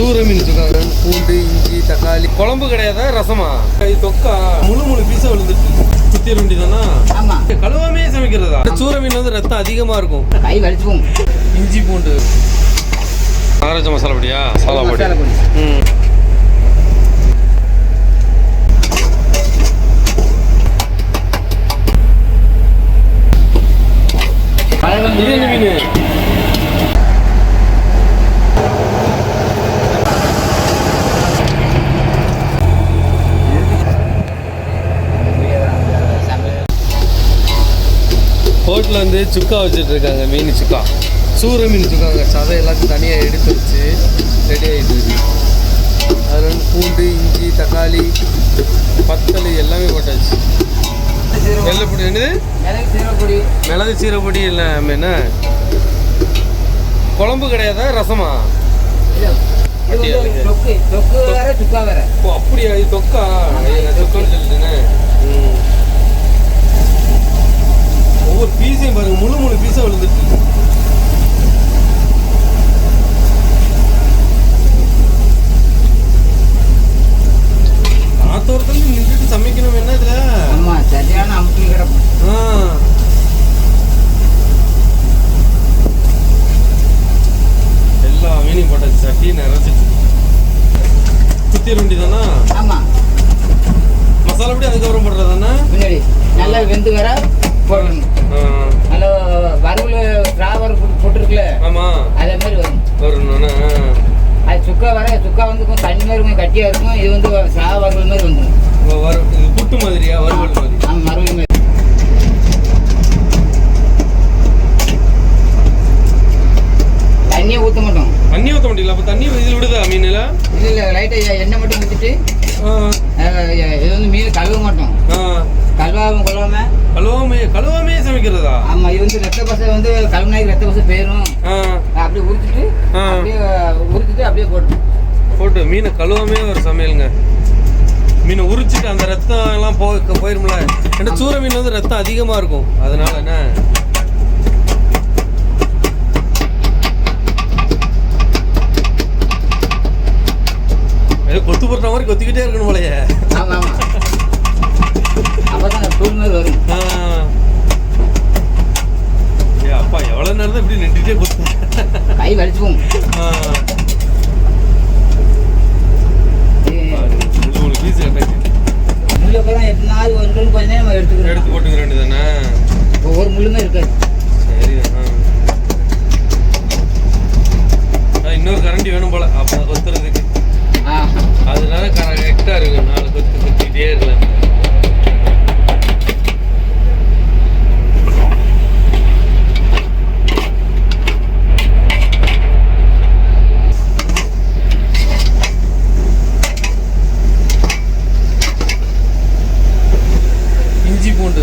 சூர மீன் வச்சுருக்காங்க. பூண்டு இஞ்சி தக்காளி. குழம்பு கிடையாதா? ரசமா? இது தொக்கா. முழு முழு பீஸா விழுந்துட்டு குத்திர வேண்டியதானா ஆமா. கழுவாமே சமைக்கிறதா? சூர மீன் வந்து ரத்தம் அதிகமா இருக்கும். கை வலிச்சுக்கும். இஞ்சி பூண்டு. மகாராஜா மசாலா பொடியா? மசாலா பொடி. மசாலா பொடி. ம் இது என்ன மீன் ஹோட்டலில் வந்து சுக்கா வச்சுட்டு இருக்காங்க மீன் சுக்கா. சூர மீன் வச்சுருக்காங்க சதை எல்லாத்தையும் தனியாக எடுத்து வச்சு ரெடி ஆகிட்டு இருக்கு. அதில் வந்து பூண்டு இஞ்சி தக்காளி பத்தல் எல்லாமே போட்டாச்சு. வெள்ளைப்பொடி என்னது? மிளகு சீரப்பொடி இல்லை என்ன? குழம்பு கிடையாதா? ரசமா? அப்படியா? தொக்கு? தொக்குன்னு சொல்லிட்டேனே. ம். குத்திர வேண்டியதானா ஆமா. மசாலா பொடி அதுக்கப்புறம் போடுறதானே முன்னாடி நல்லா வெந்து வர போடணும். நல்லா வறுவல் டிராவர் போட்டுருக்குல ஆமா. அதே மாதிரி வரும். வரணும்னா அது சுக்கா வர சுக்கா வந்து கொஞ்சம் தண்ணி மாதிரி கொஞ்சம் கட்டியாக இருக்கும். இது வந்து சா வறுவல் மாதிரி வந்துடும். வரு இது புட்டு மாதிரியா? வறுவல் மாதிரி. ஆமாம் மறுவல் மாதிரி தண்ணியை ஊற்ற மாட்டோம் தண்ணி ஊற்ற முடியல அப்போ தண்ணி இதில் விடுதா மீனில் இல்லை இல்லை லைட்டாக எண்ணெய் மட்டும் ஊற்றிட்டு இது வந்து மீன் கழுவ மாட்டோம் கழுவாம கொள்ளாம கழுவாமே கழுவாமே சமைக்கிறதா ஆமாம் இது வந்து ரத்த பசை வந்து கழுவுனாய்க்கு ரத்த பசை போயிடும் ஆ அப்படியே உரிச்சிட்டு ஆ. அப்படியே உரிச்சிட்டு அப்படியே போட்டு போட்டு மீனை கழுவாமே ஒரு சமையலுங்க. மீனை உரிச்சிட்டு அந்த ரத்தம் எல்லாம் போ போயிரும்ல. ஏன்னா சூர மீன் வந்து ரத்தம் அதிகமாக இருக்கும். அதனால என்ன? ஏதோ கொத்து போடுற மாதிரி கொத்திக்கிட்டே இருக்கணும் போலயே. ஆமாம் ஆமாம் அப்போ தான் தூள் மாதிரி வரும் ஆ. ஏ அப்பா எவ்வளோ நேரம் தான் இப்படி நின்றுட்டே கொத்து கை வலிச்சுக்கும் ஆ. இது பாருங்க, முழு முழு பீஸ் கட்டாச்சு முள்ளப்பெல்லாம் எத்தனை நாள் ஒன்று கொஞ்ச நேரம் நம்ம எடுத்துக்கிறோம் எடுத்து போட்டுக்க வேண்டியதானே ஒவ்வொரு முள்ளுமே இருக்காது சரி ஆ. ஆ, இன்னொரு கரண்டி வேணும் போல அப்போ கொத்துறதுக்கு. ஆ. அதனால கரெக்டாக இருக்கு நாலு கொத்து கொத்திக்கிட்டே இருக்கலாம். இஞ்சி பூண்டு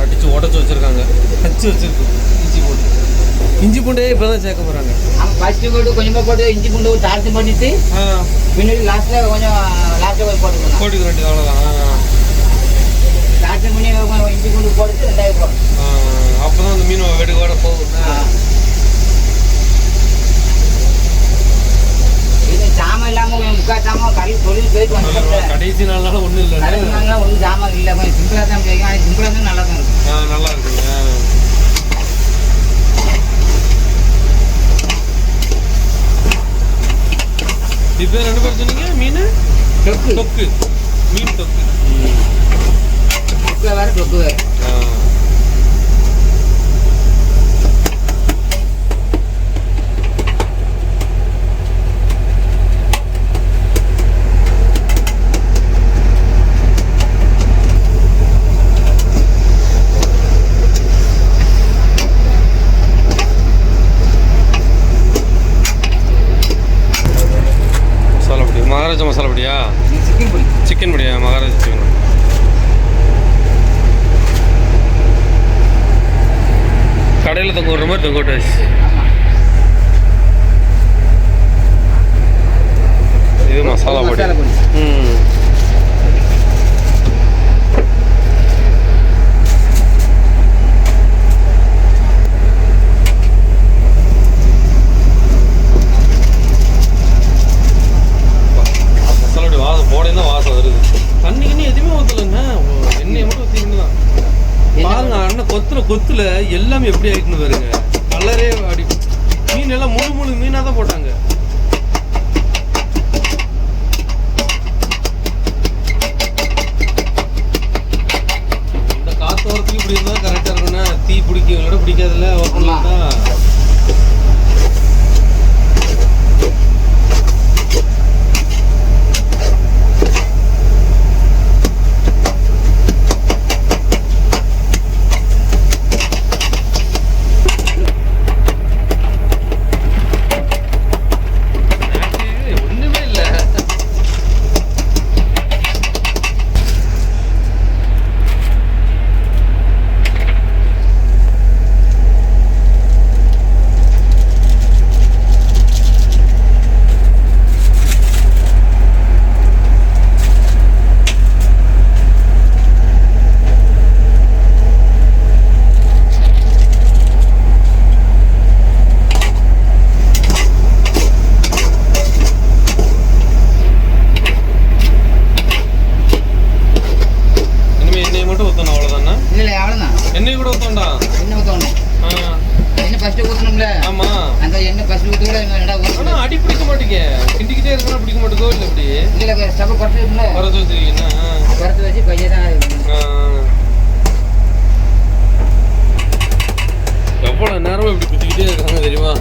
அடிச்சு உடச்சி வச்சிருக்காங்க. கச்சி வச்சிருக்கு இஞ்சி பூண்டு. இஞ்சி பூண்டே இப்பதான் சேர்க்க போறாங்க. நம்ம ஃபஸ்ட்டு போட்டு கொஞ்சமாக போட்டு இஞ்சி பூண்டு தாரத்து பண்ணிட்டு ஆ. பின்னாடி லாஸ்ட்டில் கொஞ்சம் லாஸ்ட்டில் கொஞ்சம் போட்டுக்கணும். போட்டுக்க வேண்டியது அவ்வளோதான் தாரத்து பண்ணி இஞ்சி பூண்டு போட்டு. ரெண்டாயிரம் போடணும் அப்பதான் அந்த மீன் வெடுகோட போகும். இது சாமான் இல்லாமல் கொஞ்சம் முக்கால் சாமான் கடல் தொழில் போயிட்டு வந்துட்டோம்ல கடைசி நாள்னால ஒன்றும் இல்லை கடைசினாலாம் ஒன்றும் சாமான் இல்லை. கொஞ்சம் சிம்பிளாக தான் கிடைக்கும் ஆனால் சிம்பிளாக தான் நல்லா தான் இருக்கும். நல்லா இருக்குங்க. இப்போ ரெண்டு பேர் சொன்னீங்க? மீன்? தொக்கு. தொக்கு. மீன் தொக்கு. தொக்கில் வேறு தொக்கு வேறு ஆ. மசாலா பொடி மகாராஜா மசாலா பொடியா? சிக்கன் பொடி சிக்கன் பொடியா? மகாராஜா சிக்கன் பொடி. கடையில் தொங்க விடுற மாதிரி தொங்க விட்டாச்சு. இது மசாலா பொடி. மசாலா பொடி. ம். ஃபர்ஸ்ட் ஊற்ற கூட ஆனா அடி பிடிக்க மாட்டேங்க. கிண்டிக்கிட்டே இருக்கணும் பிடிக்க மாட்டேங்கோ இல்லை இப்படி? இல்ல ஸ்டவ் குறைச்சிருக்கும்ல குறைச்சி வச்சிருக்கீங்கன்னா குறைச்சி வச்சு பையன் தான் எவ்வளோ நேரமா இப்படி குத்திக்கிட்டே இருக்காங்க தெரியுமா?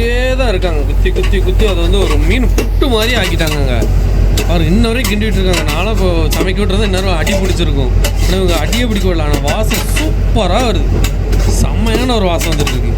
குத்திக்கிட்டே தான் இருக்காங்க. குத்தி குத்தி குத்தி அதை வந்து ஒரு மீன் புட்டு மாதிரி ஆக்கிட்டாங்கங்க. அவர் இன்ன வரையும் கிண்டிட்டு இருக்காங்க. நானும் இப்போ சமைக்க விட்டுறது இன்னும் அடி பிடிச்சிருக்கும். ஆனால் இவங்க அடியே பிடிக்க விடல ஆனால் வாசம் சூப்பராக வருது. செம்மையான ஒரு வாசம் வந்துட்டுருக்கு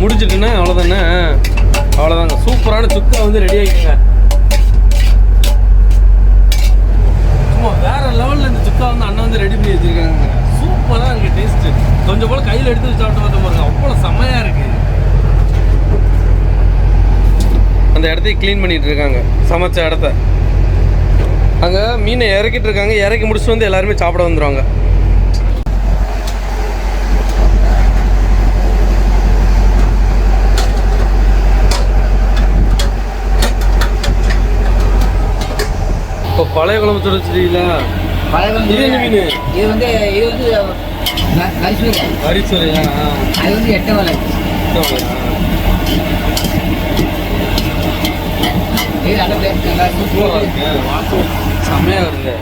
முடிஞ்சுது அவ்வளோதானே அவ்வளோதாங்க சூப்பரான சுக்கா வந்து ரெடி ஆகிக்குங்க சும்மா வேற லெவலில் இந்த சுக்கா வந்து அண்ணன் வந்து ரெடி பண்ணி வச்சிருக்காங்க. சூப்பராக இருக்குது டேஸ்ட்டு கொஞ்சம் போல் கையில் எடுத்து சாப்பிட்டு பார்த்து பாருங்க. அவ்வளோ செம்மையாக இருக்குது அந்த இடத்தையும் க்ளீன் பண்ணிகிட்டு இருக்காங்க. சமைச்ச இடத்த. அங்கே மீனை இறக்கிட்டு இருக்காங்க. இறக்கி முடிச்சுட்டு வந்து எல்லாருமே சாப்பிட வந்துடுவாங்க இப்போ பழைய குழம்பு தொடச்சிட்டீங்களா பழைய குழம்பு இது இது வந்து இது வந்து கரிசோரியா கரிசோரியா அது வந்து எட்ட வலை. இது நல்ல டேஸ்ட் நல்லா சூப்பராக இருக்கு. வருது.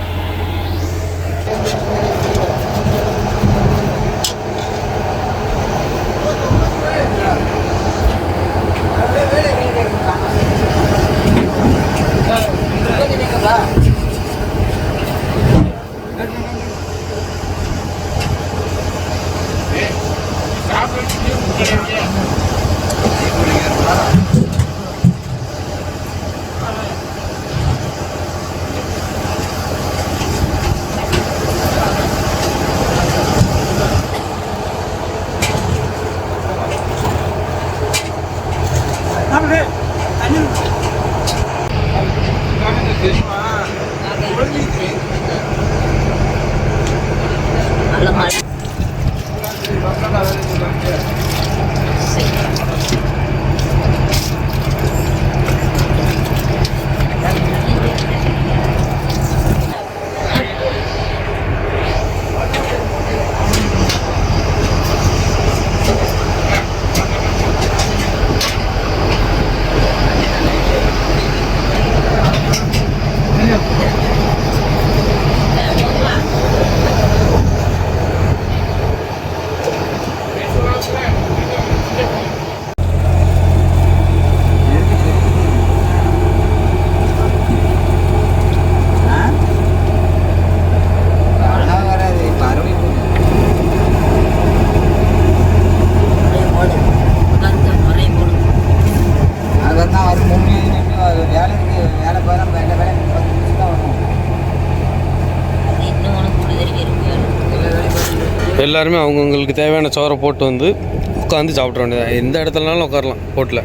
எல்லாருமே அவங்கவுங்களுக்கு தேவையான சோறை போட்டு வந்து உட்காந்து சாப்பிட வேண்டியது எந்த இடத்துலனாலும் உட்காரலாம் போட்டில்.